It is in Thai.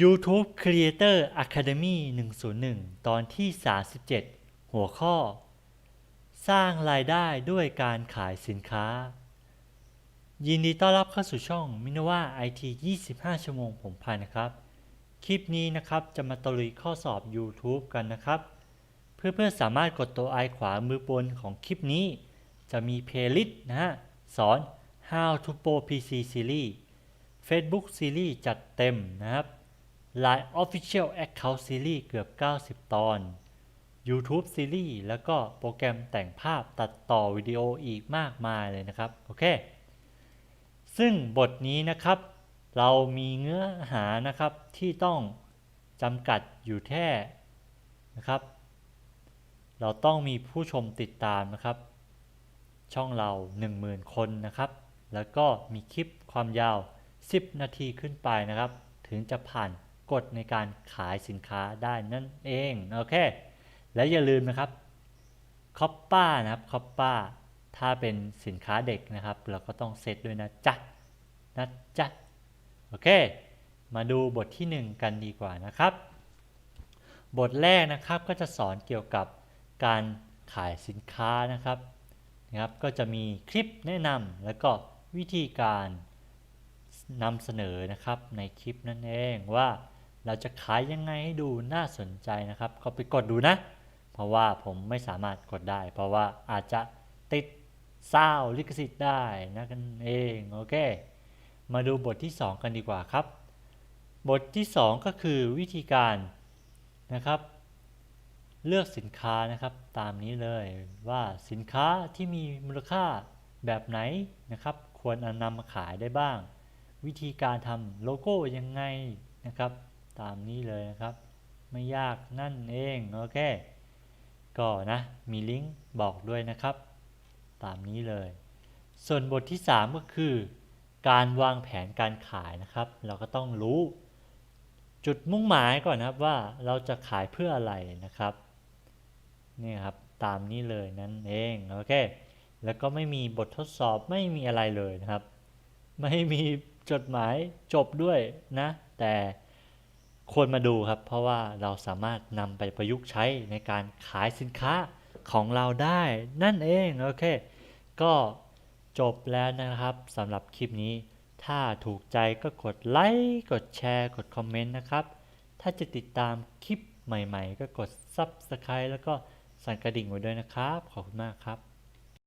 YouTube Creator Academy 101 ตอนที่ 37 หัวข้อ สร้างรายได้ด้วยการขายสินค้า ยินดีต้อนรับเข้าสู่ช่องมินว่า IT 25 ชั่วโมงผมพันนะครับ คลิปนี้นะครับจะมาตลุยข้อสอบ YouTube กันนะครับเพื่อเพื่อนๆสามารถกดตัวไอขวามือบนของคลิปนี้ จะมีเพลย์ลิสต์นะฮะ สอน How to Pro PC Series Facebook Series จัดเต็มนะครับ Line Official Account Series เกือบ 90 ตอน YouTube Series แล้วก็โปรแกรมแต่งภาพตัดต่อวิดีโออีกมากมายเลยนะครับ โอเค ซึ่งบทนี้นะครับ เรามีเนื้อหานะครับที่ต้องจำกัดอยู่แค่นะครับ เราต้องมีผู้ชมติดตามนะครับ ช่องเรา 10,000 คนนะครับ แล้วก็มีคลิปความยาว 10 นาทีขึ้นไปนะครับ ถึงจะผ่าน กฎในการขายสินค้าได้นั่นเองโอเคและอย่าลืมนะครับคอปป้านะครับคอปป้าถ้าเป็นสินค้าเด็กนะครับ เราก็ต้องเซตด้วยนะจ๊ะนะจ๊ะโอเค มาดูบทที่ 1 กันดีกว่านะครับ บทแรกนะครับก็จะสอนเกี่ยวกับการขายสินค้านะครับนะครับก็จะมีคลิปแนะนำแล้วก็วิธีการนำเสนอนะครับในคลิปนั่นเองว่า เราจะขายยังไงให้ดูน่าสนใจนะครับก็ไปกดดูนะ เพราะว่าผมไม่สามารถกดได้ เพราะว่าอาจจะติดซาวลิขสิทธิ์ได้นะกันเองโอเค มาดูบทที่ 2 กันดีกว่าครับ บทที่ 2 ก็คือวิธีการนะครับ เลือกสินค้านะครับตามนี้เลยว่าสินค้าที่มีมูลค่าแบบไหนนะครับ ควรนำมาขายได้บ้าง วิธีการทำโลโก้ยังไงนะครับ ตามนี้เลยนะครับ ไม่ยากนั่นเองโอเคก็นะมีลิงก์บอกด้วยนะครับ ตามนี้เลย ส่วนบทที่ 3 ก็คือ การวางแผนการขายนะครับ เราก็ต้องรู้ จุดมุ่งหมายก่อนนะครับว่าเราจะขายเพื่ออะไรนะครับนี่ครับตามนี้เลยนั่นเองโอเคแล้วก็ไม่มีบททดสอบไม่มีอะไรเลยนะครับ ไม่มีจดหมายจบด้วยนะ แต่ ควรมาดูครับ เพราะว่าเราสามารถนำไปประยุกต์ใช้ในการขายสินค้าของเราได้นั่นเองโอเค ก็จบแล้วนะครับสำหรับคลิปนี้ ถ้าถูกใจก็กดไลค์กดแชร์ กดคอมเมนต์นะครับ ถ้าจะติดตามคลิปใหม่ๆ ก็กด Subscribe แล้วก็สั่นกระดิ่งไว้ด้วยนะครับ ขอบคุณมากครับ